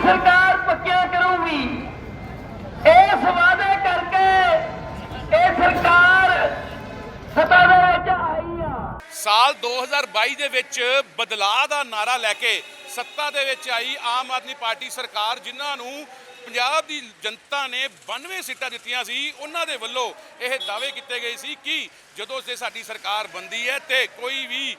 ਦੀ ਸਰਕਾਰ ਪੱਕਿਆ ਕਰੂਗੀ। ਇਸ ਵਾਅਦੇ ਕਰਕੇ ਇਹ ਸਰਕਾਰ ਸਤਾ ਦੇ ਵਿੱਚ ਆਈ ਆ। ਸਾਲ 2022 ਦੇ ਵਿੱਚ ਬਦਲਾਅ ਦਾ ਨਾਰਾ ਲੈ ਕੇ ਸੱਤਾ ਦੇ ਵਿੱਚ ਆਈ ਆਮ ਆਦਮੀ ਪਾਰਟੀ ਸਰਕਾਰ, ਜਿਨ੍ਹਾਂ ਨੂੰ ਪੰਜਾਬ ਦੀ ਜਨਤਾ ਨੇ 92 ਸੀਟਾਂ ਦਿੱਤੀਆਂ ਸੀ, ਉਹਨਾਂ ਦੇ ਵੱਲੋਂ ਇਹ ਦਾਅਵੇ ਕੀਤੇ ਗਏ ਸੀ ਕਿ ਜਦੋਂ ਸੇ ਸਾਡੀ ਸਰਕਾਰ ਬੰਦੀ ਹੈ ਤੇ ਕੋਈ ਵੀ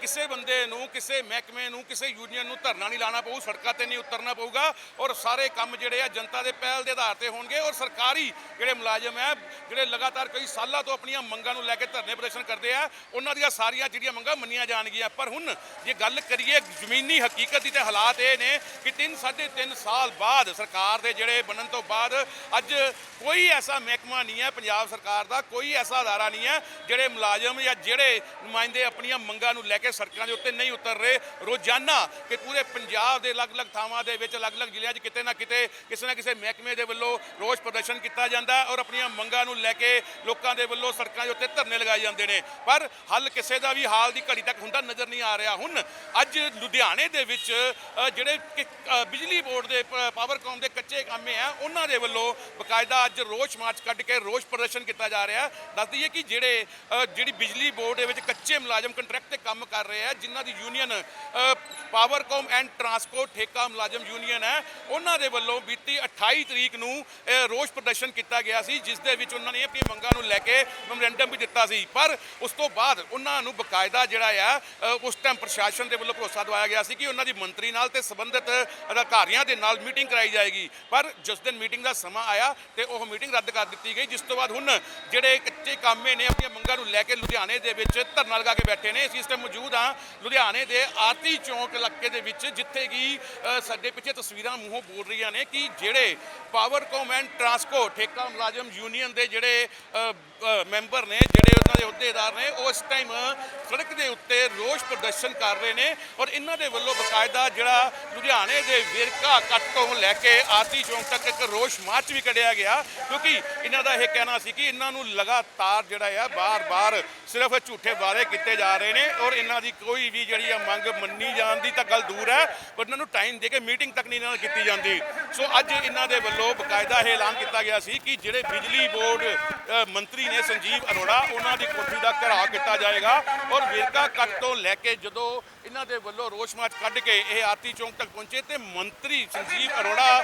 ਕਿਸੇ ਬੰਦੇ ਨੂੰ, ਕਿਸੇ ਮਹਿਕਮੇ ਨੂੰ, ਕਿਸੇ ਯੂਨੀਅਨ ਨੂੰ ਧਰਨਾ ਨਹੀਂ ਲਾਣਾ ਪਊ, ਸੜਕਾਂ ਤੇ ਨਹੀਂ ਉਤਰਨਾ ਪਊਗਾ ਔਰ ਸਾਰੇ ਕੰਮ ਜਿਹੜੇ ਆ ਜਨਤਾ ਦੇ ਪਹਿਲ ਦੇ ਆਧਾਰ ਤੇ ਹੋਣਗੇ ਔਰ ਸਰਕਾਰੀ ਜਿਹੜੇ ਮੁਲਾਜ਼ਮ ਹੈ, ਜਿਹੜੇ ਲਗਾਤਾਰ ਕਈ ਸਾਲਾਂ ਤੋਂ ਆਪਣੀਆਂ ਮੰਗਾਂ ਨੂੰ ਲੈ ਕੇ ਧਰਨੇ ਪ੍ਰਦਰਸ਼ਨ ਕਰਦੇ ਆ, ਉਹਨਾਂ ਦੀਆਂ ਸਾਰੀਆਂ ਜਿਹੜੀਆਂ ਮੰਗਾਂ ਮੰਨੀਆਂ ਜਾਣਗੀਆਂ। ਪਰ ਹੁਣ ਜੇ ਗੱਲ ਕਰੀਏ ਜ਼ਮੀਨੀ ਹਕੀਕਤ ਦੀ ਤੇ ਹਾਲਾਤ ਇਹ ਨੇ ਕਿ 3 3.5 ਸਾਲ ਬਾਅਦ ਸਰਕਾਰ ਦੇ ਜਿਹੜੇ ਬਣਨ ਤੋਂ ਬਾਅਦ ਅੱਜ ਕੋਈ ਐਸਾ ਮਹਿਕਮਾ ਨਹੀਂ ਹੈ ਪੰਜਾਬ ਸਰਕਾਰ ਦਾ, ਕੋਈ ਐਸਾ ਅਦਾਰਾ ਨਹੀਂ ਹੈ ਜਿਹੜੇ ਮੁਲਾਜ਼ਮ ਜਾਂ ਜਿਹੜੇ ਨੁਮਾਇੰਦੇ ਆਪਣੀਆਂ ਮੰਗਾਂ ਨੂੰ ਲੈ ਕੇ ਸੜਕਾਂ ਦੇ ਉੱਤੇ ਨਹੀਂ ਉਤਰ ਰਹੇ। ਰੋਜ਼ਾਨਾ ਕਿ ਪੂਰੇ ਪੰਜਾਬ ਦੇ ਅਲੱਗ-ਅਲੱਗ ਥਾਵਾਂ ਦੇ ਵਿੱਚ ਅਲੱਗ-ਅਲੱਗ ਜ਼ਿਲ੍ਹਿਆਂ 'ਚ ਕਿਤੇ ਨਾ ਕਿਤੇ ਕਿਸੇ ਨਾ ਕਿਸੇ ਮਹਿਕਮੇ ਦੇ ਵੱਲੋਂ ਰੋਸ ਪ੍ਰਦਰਸ਼ਨ ਕੀਤਾ ਜਾਂਦਾ ਔਰ ਆਪਣੀਆਂ ਮੰਗਾਂ ਨੂੰ ਲੈ ਕੇ ਲੋਕਾਂ ਦੇ ਵੱਲੋਂ ਸੜਕਾਂ ਦੇ ਉੱਤੇ ਧਰਨੇ ਲਗਾਏ ਜਾਂਦੇ ਨੇ। ਪਰ ਹੱਲ ਕਿਸੇ ਦਾ ਵੀ ਹਾਲ ਦੀ ਘੜੀ ਤੱਕ ਹੁੰਦਾ ਨਜ਼ਰ ਨਹੀਂ ਆ ਰਿਹਾ। ਹੁਣ ਅੱਜ ਲੁਧਿਆਣੇ ਦੇ ਵਿੱਚ ਜਿਹੜੇ ਬਿਜਲੀ ਬੋਰਡ ਦੇ ਪ- ਪਾਵਰਕਾਮ ਦੇ ਕੱਚੇ ਕਾਮੇ ਆ, ਉਹਨਾਂ ਦੇ ਵੱਲੋਂ ਬਕਾਇਦਾ ਅੱਜ ਰੋਸ ਮਾਰਚ ਕੱਢ ਕੇ ਰੋਸ ਪ੍ਰਦਰਸ਼ਨ ਕੀਤਾ ਜਾ ਰਿਹਾ। ਹੈ ਦੱਸ ਦਈਏ ਕਿ ਜਿਹੜੇ ਜਿਹੜੀ ਬਿਜਲੀ ਬੋਰਡ ਦੇ ਵਿੱਚ ਕੱਚੇ ਮੁਲਾਜ਼ਮ ਕੰਟਰੈਕਟ ਤੇ ਕੰਮ ਕਰ ਰਹੇ ਆ, ਜਿਨ੍ਹਾਂ ਦੀ ਯੂਨੀਅਨ ਪਾਵਰਕੌਮ ਐਂਡ ਟਰਾਂਸਪੋਰਟ ਠੇਕਾ ਮੁਲਾਜ਼ਮ ਯੂਨੀਅਨ ਹੈ, ਉਹਨਾਂ ਦੇ ਵੱਲੋਂ ਬੀਤੀ 28 ਤਰੀਕ ਨੂੰ ਰੋਸ ਪ੍ਰਦਰਸ਼ਨ ਕੀਤਾ ਗਿਆ ਸੀ, ਜਿਸ ਦੇ ਵਿੱਚ ਉਹਨਾਂ ਨੇ ਆਪਣੀ ਮੰਗਾਂ ਨੂੰ ਲੈ ਕੇ ਮੈਮੋਰੈਂਡਮ ਵੀ ਦਿੱਤਾ ਸੀ। ਪਰ ਉਸ ਤੋਂ ਬਾਅਦ ਉਹਨਾਂ ਨੂੰ ਬਕਾਇਦਾ ਜਿਹੜਾ ਆ ਉਸ ਟਾਈਮ ਪ੍ਰਸ਼ਾਸਨ ਦੇ ਵੱਲੋਂ ਭਰੋਸਾ ਦਵਾਇਆ ਗਿਆ ਸੀ ਕਿ ਉਹਨਾਂ ਦੀ ਮੰਤਰੀ ਨਾਲ ਤੇ ਸੰਬੰਧਿਤ ਅਧਿਕਾਰੀਆਂ ਦੇ ਨਾਲ ਮੀਟਿੰਗ ਕਰਾਈ ਜਾਏਗੀ। ਪਰ ਜਿਸ ਦਿਨ ਮੀਟਿੰਗ ਦਾ ਸਮਾਂ ਆਇਆ ਤੇ ਉਹ ਮੀਟਿੰਗ ਰੱਦ ਕਰ ਦਿੱਤੀ ਗਈ, ਜਿਸ ਤੋਂ ਬਾਅਦ ਹੁਣ ਜਿਹੜੇ ਕੱਚੇ ਕਾਮੇ ਨੇ, ਆਪਣੀਆਂ ਮੰਗਾਂ ਨੂੰ ਲੈ ਕੇ ਲੁਧਿਆਣੇ ਦੇ ਵਿੱਚ ਧਰਨਾ ਲਗਾ ਕੇ ਬੈਠੇ ਨੇ, ਇਸ ਟਾਈਮ ਮੌਜੂਦ ਹਾਂ ਲੁਧਿਆਣੇ ਦੇ ਆਰਤੀ ਚੌਂਕ ਇਲਾਕੇ ਦੇ ਵਿੱਚ, ਜਿੱਥੇ ਕਿ ਸਾਡੇ ਪਿੱਛੇ ਤਸਵੀਰਾਂ ਮੂੰਹੋਂ ਬੋਲ ਰਹੀਆਂ ਨੇ ਕਿ ਜਿਹੜੇ ਪਾਵਰਕਾਮ ਐਂਡ ਟਰਾਂਸਕੋ ਠੇਕਾ ਮੁਲਾਜ਼ਮ ਯੂਨੀਅਨ ਦੇ ਜਿਹੜੇ ਮੈਂਬਰ ਨੇ ਜਿਹੜੇ ਦੇ ਅਹੁਦੇਦਾਰ ਨੇ। ਉਹ ਇਸ ਟਾਈਮ ਸੜਕ ਦੇ ਉੱਤੇ ਰੋਸ ਪ੍ਰਦਰਸ਼ਨ ਕਰ ਰਹੇ ਨੇ ਔਰ ਇਹਨਾਂ ਦੇ ਵੱਲੋਂ ਬਕਾਇਦਾ ਜਿਹੜਾ ਲੁਧਿਆਣੇ ਦੇ ਵੇਰਕਾ ਕੱਟ ਤੋਂ ਲੈ ਕੇ ਆਰਤੀ ਚੌਂਕ ਤੱਕ ਇੱਕ ਰੋਸ ਮਾਰਚ ਵੀ ਕੱਢਿਆ ਗਿਆ ਕਿਉਂਕਿ ਇਹਨਾਂ ਦਾ ਇਹ ਕਹਿਣਾ ਸੀ ਕਿ ਇਹਨਾਂ ਨੂੰ ਲਗਾਤਾਰ ਜਿਹੜਾ ਆ, ਬਾਰ-ਬਾਰ ਸਿਰਫ ਝੂਠੇ ਵਾਅਦੇ ਕੀਤੇ ਜਾ ਰਹੇ ਨੇ ਔਰ ਇਹਨਾਂ ਦੀ ਕੋਈ ਵੀ ਜਿਹੜੀ ਆ ਮੰਗ ਮੰਨੀ ਜਾਣ ਦੀ ਤਾਂ ਗੱਲ ਦੂਰ ਹੈ, ਪਰ ਇਹਨਾਂ ਨੂੰ ਟਾਈਮ ਦੇ ਕੇ ਮੀਟਿੰਗ ਤੱਕ ਨਹੀਂ ਇਹਨਾਂ ਨਾਲ ਕੀਤੀ ਜਾਂਦੀ। ਸੋ ਅੱਜ ਇਹਨਾਂ ਦੇ ਵੱਲੋਂ ਬਕਾਇਦਾ ਇਹ ਐਲਾਨ ਕੀਤਾ ਗਿਆ ਸੀ ਕਿ ਜਿਹੜੇ ਬਿਜਲੀ ਬੋਰਡ ਮੰਤਰੀ ਨੇ ਸੰਜੀਵ ਅਰੋੜਾ, ਉਹਨਾਂ ਦੀ ਕੋਠੀ ਦਾ ਘਰਾਓ ਕੀਤਾ ਜਾਏਗਾ ਔਰ ਵੇਰਕਾ ਕੱਟ ਤੋਂ ਲੈ ਕੇ ਜਦੋਂ ਇਹਨਾਂ ਦੇ ਵੱਲੋਂ ਰੋਸ ਮਾਰਚ ਕੱਢ ਕੇ ਇਹ ਆਰਤੀ ਚੌਂਕ ਤੱਕ ਪਹੁੰਚੇ ਤੇ ਮੰਤਰੀ ਸੰਜੀਵ ਅਰੋੜਾ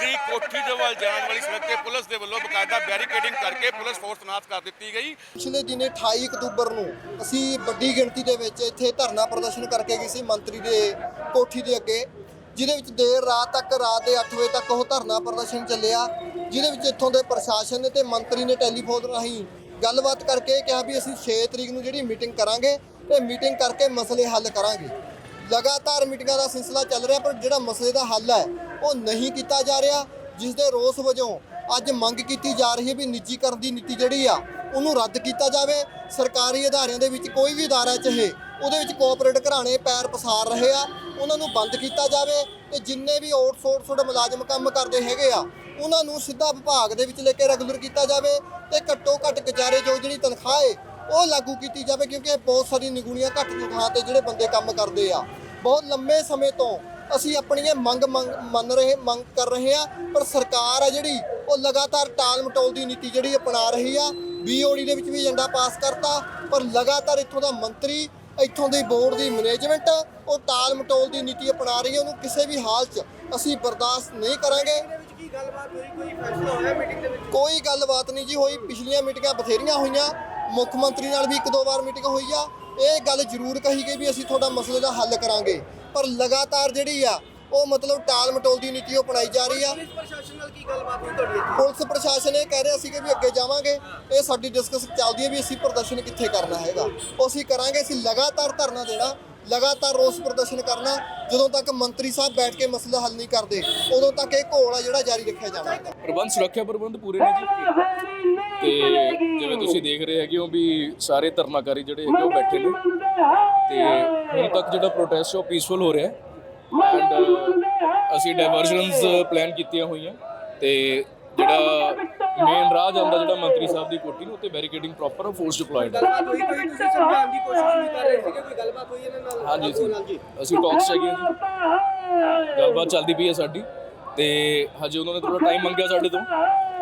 ਦੀ ਕੋਠੀ ਦੇ ਵੱਲ ਜਾਣ ਵਾਲੀ ਸੜਕ ਤੇ ਪੁਲਿਸ ਦੇ ਵੱਲੋਂ ਬਕਾਇਦਾ ਬੈਰੀਕੇਡਿੰਗ ਕਰਕੇ ਪੁਲਿਸ ਫੋਰਸ ਤੈਨਾਤ ਕਰ ਦਿੱਤੀ ਗਈ। ਪਿਛਲੇ ਦਿਨੇ 28 ਅਕਤੂਬਰ ਨੂੰ ਅਸੀਂ ਵੱਡੀ ਗਿਣਤੀ ਦੇ ਵਿੱਚ ਇੱਥੇ ਧਰਨਾ ਪ੍ਰਦਰਸ਼ਨ ਕਰਕੇ ਗਏ ਸੀ ਮੰਤਰੀ ਦੇ ਕੋਠੀ ਦੇ ਅੱਗੇ। ਜਿਹਦੇ ਵਿੱਚ ਦੇਰ ਰਾਤ ਤੱਕ, ਰਾਤ ਦੇ 8 ਵਜੇ ਤੱਕ ਉਹ ਧਰਨਾ ਪ੍ਰਦਰਸ਼ਨ ਚੱਲਿਆ, ਜਿਹਦੇ ਵਿੱਚ ਇੱਥੋਂ ਦੇ ਪ੍ਰਸ਼ਾਸਨ ਨੇ ਤੇ ਮੰਤਰੀ ਨੇ ਟੈਲੀਫੋਨ ਰਾਹੀਂ ਗੱਲਬਾਤ ਕਰਕੇ ਕਿਹਾ ਵੀ ਅਸੀਂ 6 ਤਰੀਕ ਨੂੰ ਜਿਹੜੀ ਮੀਟਿੰਗ ਕਰਾਂਗੇ, ਤੇ ਮੀਟਿੰਗ ਕਰਕੇ ਮਸਲੇ ਹੱਲ ਕਰਾਂਗੇ। ਲਗਾਤਾਰ ਮੀਟਿੰਗਾਂ ਦਾ ਸਿਲਸਿਲਾ ਚੱਲ ਰਿਹਾ, ਪਰ ਜਿਹੜਾ ਮਸਲੇ ਦਾ ਹੱਲ ਹੈ, ਉਹ ਨਹੀਂ ਕੀਤਾ ਜਾ ਰਿਹਾ, ਜਿਸ ਦੇ ਰੋਸ ਵਜੋਂ ਅੱਜ ਮੰਗ ਕੀਤੀ ਜਾ ਰਹੀ ਹੈ ਵੀ ਨਿੱਜੀਕਰਨ ਦੀ ਨੀਤੀ ਜਿਹੜੀ ਆ, ਉਹਨੂੰ ਰੱਦ ਕੀਤਾ ਜਾਵੇ। ਸਰਕਾਰੀ ਅਦਾਰਿਆਂ ਦੇ ਵਿੱਚ ਕੋਈ ਵੀ ਅਦਾਰਾ ਚਾਹੇ ਉਹਦੇ ਵਿੱਚ ਕੋਆਪਰੇਟ ਘਰਾਣੇ ਪੈਰ ਪਸਾਰ ਰਹੇ ਆ, ਉਹਨਾਂ ਨੂੰ ਬੰਦ ਕੀਤਾ ਜਾਵੇ ਤੇ ਜਿੰਨੇ ਵੀ ਆਊਟਸੋਰਸਡ ਮੁਲਾਜ਼ਮ ਕੰਮ ਕਰਦੇ ਹੈਗੇ ਆ, ਉਹਨਾਂ ਨੂੰ ਸਿੱਧਾ ਵਿਭਾਗ ਦੇ ਵਿੱਚ ਲੈ ਕੇ ਰੈਗੂਲਰ ਕੀਤਾ ਜਾਵੇ ਤੇ ਘੱਟੋ ਘੱਟ ਗੁਜ਼ਾਰੇ ਜੋ ਜਿਹੜੀ ਤਨਖਾਹ ਏ, ਉਹ ਲਾਗੂ ਕੀਤੀ ਜਾਵੇ ਕਿਉਂਕਿ ਬਹੁਤ ਸਾਰੀ ਨਿਗੂਣੀਆਂ ਘੱਟ ਤਨਖਾਹ ਤੇ ਜਿਹੜੇ ਬੰਦੇ ਕੰਮ ਕਰਦੇ ਆ। ਬਹੁਤ ਲੰਮੇ ਸਮੇਂ ਤੋਂ ਅਸੀਂ ਆਪਣੀਆਂ ਮੰਗ ਮੰਗ, ਮੰਨ ਰਹੇ, ਮੰਗ ਕਰ ਰਹੇ ਆ, ਪਰ ਸਰਕਾਰ ਆ ਜਿਹੜੀ, ਉਹ ਲਗਾਤਾਰ ਟਾਲ ਮਟੋਲ ਦੀ ਨੀਤੀ ਜਿਹੜੀ ਅਪਣਾ ਰਹੀ ਆ, ਬੀਓਡੀ ਦੇ ਵਿੱਚ ਵੀ ਏਜੰਡਾ ਪਾਸ ਕਰਤਾ, ਪਰ ਲਗਾਤਾਰ ਇੱਥੋਂ ਦਾ ਮੰਤਰੀ ਇੱਥੋਂ ਦੀ ਬੋਰਡ ਦੀ ਮੈਨੇਜਮੈਂਟ ਉਹ ਟਾਲ ਮਟੋਲ ਦੀ ਨੀਤੀ ਅਪਣਾ ਰਹੀ ਹੈ, ਉਹਨੂੰ ਕਿਸੇ ਵੀ ਹਾਲ 'ਚ ਅਸੀਂ ਬਰਦਾਸ਼ਤ ਨਹੀਂ ਕਰਾਂਗੇ। ਕੋਈ ਕੋਈ ਗੱਲਬਾਤ ਨਹੀਂ ਜੀ ਹੋਈ, ਪਿਛਲੀਆਂ ਮੀਟਿੰਗਾਂ ਬਥੇਰੀਆਂ ਹੋਈਆਂ, ਮੁੱਖ ਮੰਤਰੀ ਨਾਲ ਵੀ ਇੱਕ ਦੋ ਵਾਰ ਮੀਟਿੰਗ ਹੋਈ ਆ। ਇਹ ਗੱਲ ਜ਼ਰੂਰ ਕਹੀ ਗਈ ਵੀ ਅਸੀਂ ਤੁਹਾਡਾ ਮਸਲੇ ਦਾ ਹੱਲ ਕਰਾਂਗੇ, ਪਰ ਲਗਾਤਾਰ ਜਿਹੜੀ ਆ ਉਹ ਮਤਲਬ ਟਾਲ ਮਟੋਲ ਦੀ ਨੀਤੀ ਉਹ ਅਪਣਾਈ ਜਾ ਰਹੀ ਆ। ਪੁਲਿਸ ਪ੍ਰਸ਼ਾਸਨ ਨਾਲ ਕੀ ਗੱਲਬਾਤ ਹੋਈ ਤੁਹਾਡੀ ਇੱਥੇ? ਪੁਲਿਸ ਪ੍ਰਸ਼ਾਸਨ ਇਹ ਕਹਿ ਰਿਹਾ ਸੀਗਾ ਵੀ ਅੱਗੇ ਜਾਵਾਂਗੇ। ਇਹ ਸਾਡੀ ਡਿਸਕਸ ਚੱਲਦੀ ਹੈ ਵੀ ਅਸੀਂ ਪ੍ਰਦਰਸ਼ਨ ਕਿੱਥੇ ਕਰਨਾ ਹੈਗਾ। ਉਹ ਅਸੀਂ ਕਰਾਂਗੇ ਅਸੀਂ ਲਗਾਤਾਰ ਧਰਨਾ ਦੇਣਾ ਲਗਾਤਾਰ ਰੋਸ ਪ੍ਰਦਰਸ਼ਨ ਕਰਨਾ। ਜਦੋਂ ਤੱਕ ਮੰਤਰੀ ਸਾਹਿਬ ਬੈਠ ਕੇ ਮਸਲਾ ਹੱਲ ਨਹੀਂ ਕਰਦੇ ਉਦੋਂ ਤੱਕ ਇਹ ਘੋਲ ਆ ਜਿਹੜਾ ਜਾਰੀ ਰੱਖਿਆ ਜਾਣਾ ਪ੍ਰਬੰਧ ਸੁਰੱਖਿਆ ਪ੍ਰਬੰਧ ਪੂਰੇ ਨੇ ਜੀ। ਤੇ ਜਿਵੇਂ ਤੁਸੀਂ ਦੇਖ ਰਹੇ ਹੈਗੇ ਹੋ ਵੀ ਸਾਰੇ ਧਰਨਾਕਾਰੀ ਜਿਹੜੇ ਹੈਗੇ ਉਹ ਬੈਠੇ ਨੇ। ਤੇ ਹੁਣ ਤੱਕ ਜਿਹੜਾ ਪ੍ਰੋਟੈਸਟ ਉਹ ਪੀਸਫੁਲ ਹੋ ਰਿਹਾ ਹੈ। ਐਂਡ ਅਸੀਂ ਡਾਇਵਰਜਨਸ ਪਲਾਨ ਕੀਤੀਆਂ ਹੋਈਆਂ ਤੇ ਜਿਹੜਾ ਮੇਨ ਰਾਹ ਜਾਂਦਾ ਜਿਹੜਾ ਮੰਤਰੀ ਸਾਹਿਬ ਦੀ ਕੋਠੀ ਨੂੰ ਉੱਤੇ ਬੈਰੀਕੇਡਿੰਗ ਪ੍ਰੋਪਰ ਫੋਰਸ ਡਿਪਲੋਇਡ ਹੈ ਗੱਲਬਾਤ ਹੋਈ ਕੋਈ ਤੁਸੀਂ ਸਮਝਾਉਣ ਦੀ ਕੋਸ਼ਿਸ਼ ਵੀ ਕਰ ਰਹੇ ਸੀਗੇ ਕੋਈ ਗੱਲਬਾਤ ਹੋਈ ਇਹਨਾਂ ਨਾਲ? ਹਾਂਜੀ ਬਾਪੂ ਨਾਲ ਜੀ ਅਸੀਂ ਟਾਕਸ ਹੈਗੇ ਹਾਂ ਜੀ। ਗੱਲਬਾਤ ਚੱਲਦੀ ਪਈ ਹੈ ਸਾਡੀ ਤੇ ਹਜੇ ਉਹਨਾਂ ਨੇ ਥੋੜਾ ਟਾਈਮ ਮੰਗਿਆ ਸਾਡੇ ਤੋਂ।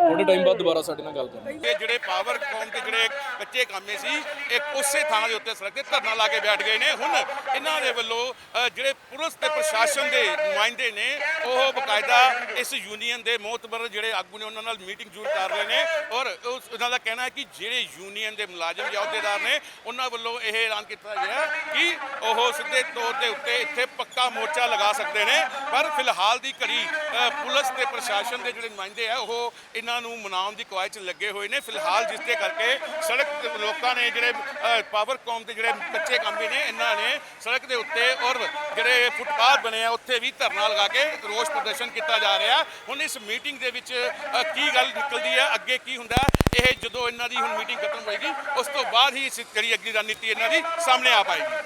ਥੋੜੇ ਟਾਈਮ ਬਾਅਦ ਦੁਬਾਰਾ ਸਾਡੇ ਨਾਲ ਗੱਲ ਕਰਨੀ। ਇਹ ਜਿਹੜੇ ਪਾਵਰ ਕਾਮ ਤੇ ਜਿਹੜੇ ਕੱਚੇ ਕਾਮੇ ਸੀ, ਇੱਕ ਉਸੇ ਥਾਂ ਦੇ ਉੱਤੇ ਸੜਕ ਤੇ ਧਰਨਾ ਲਾ ਕੇ ਬੈਠ ਗਏ ਨੇ। ਹੁਣ ਇਹਨਾਂ ਦੇ ਵੱਲੋਂ ਜਿਹੜੇ ਪੁਲਿਸ ਤੇ ਪ੍ਰਸ਼ਾਸਨ ਦੇ ਨੁਮਾਇੰਦੇ ਨੇ, ਉਹ ਬਕਾਇਦਾ ਇਸ ਯੂਨੀਅਨ ਦੇ ਮੋਹਤਬਰ ਜਿਹੜੇ ਆਗੂ ਨੇ, ਉਹਨਾਂ ਨਾਲ ਮੀਟਿੰਗ ਜ਼ਰੂਰ ਕਰ ਰਹੇ ਨੇ। ਔਰ ਉਸ- ਉਹਨਾਂ ਦਾ ਕਹਿਣਾ ਹੈ ਕਿ ਜਿਹੜੇ ਯੂਨੀਅਨ ਦੇ ਮੁਲਾਜ਼ਮ ਜਾਂ ਅਹੁਦੇਦਾਰ ਨੇ, ਉਹਨਾਂ ਵੱਲੋਂ ਇਹ ਐਲਾਨ ਕੀਤਾ ਗਿਆ ਕਿ ਉਹ ਸਿੱਧੇ ਤੌਰ ਦੇ ਉੱਤੇ ਇੱਥੇ ਪੱਕਾ ਮੋਰਚਾ ਲਗਾ ਸਕਦੇ ਨੇ। ਪਰ ਫਿਲਹਾਲ ਦੀ ਘੜੀ ਪੁਲਿਸ ਤੇ ਪ੍ਰਸ਼ਾਸਨ ਦੇ ਜਿਹੜੇ ਨੁਮਾਇੰਦੇ ਆ, ਉਹ ਇਹਨਾਂ ਨੂੰ ਮਨਾਉਣ ਦੀ ਕਵਾਇਦ 'ਚ ਲੱਗੇ ਹੋਏ ਨੇ। ਫਿਲਹਾਲ ਜਿਸ ਦੇ ਕਰਕੇ ਸੜਕ ਲੋਕਾਂ ਨੇ ਜਿਹੜੇ ਅ, ਪਾਵਰ ਕੌਮ ਦੇ ਜਿਹੜੇ ਕੱਚੇ ਕੰਮ ਵੀ ਨੇ ਇਹਨਾਂ ਨੇ ਸੜਕ ਦੇ ਉੱਤੇ ਔਰ ਜਿਹੜੇ ਫੁੱਟਪਾਥ ਬਣੇ ਆ ਉੱਥੇ ਵੀ ਧਰਨਾ ਲਗਾ ਕੇ ਰੋਸ ਪ੍ਰਦਰਸ਼ਨ ਕੀਤਾ ਜਾ ਰਿਹਾ। ਹੁਣ ਇਸ ਮੀਟਿੰਗ ਦੇ ਵਿੱਚ ਕੀ ਗੱਲ ਨਿਕਲਦੀ ਹੈ ਅੱਗੇ ਕੀ ਹੁੰਦਾ? ਇਹ ਜਦੋਂ ਇਹਨਾਂ ਦੀ ਹੁਣ ਮੀਟਿੰਗ ਖਤਮ ਹੋਏਗੀ ਉਸ ਤੋਂ ਬਾਅਦ ਹੀ ਇਸ ਜਿਹੜੀ ਅਗਲੀ ਰਣਨੀਤੀ ਇਹਨਾਂ ਦੀ ਸਾਹਮਣੇ ਆ ਪਾਏਗੀ।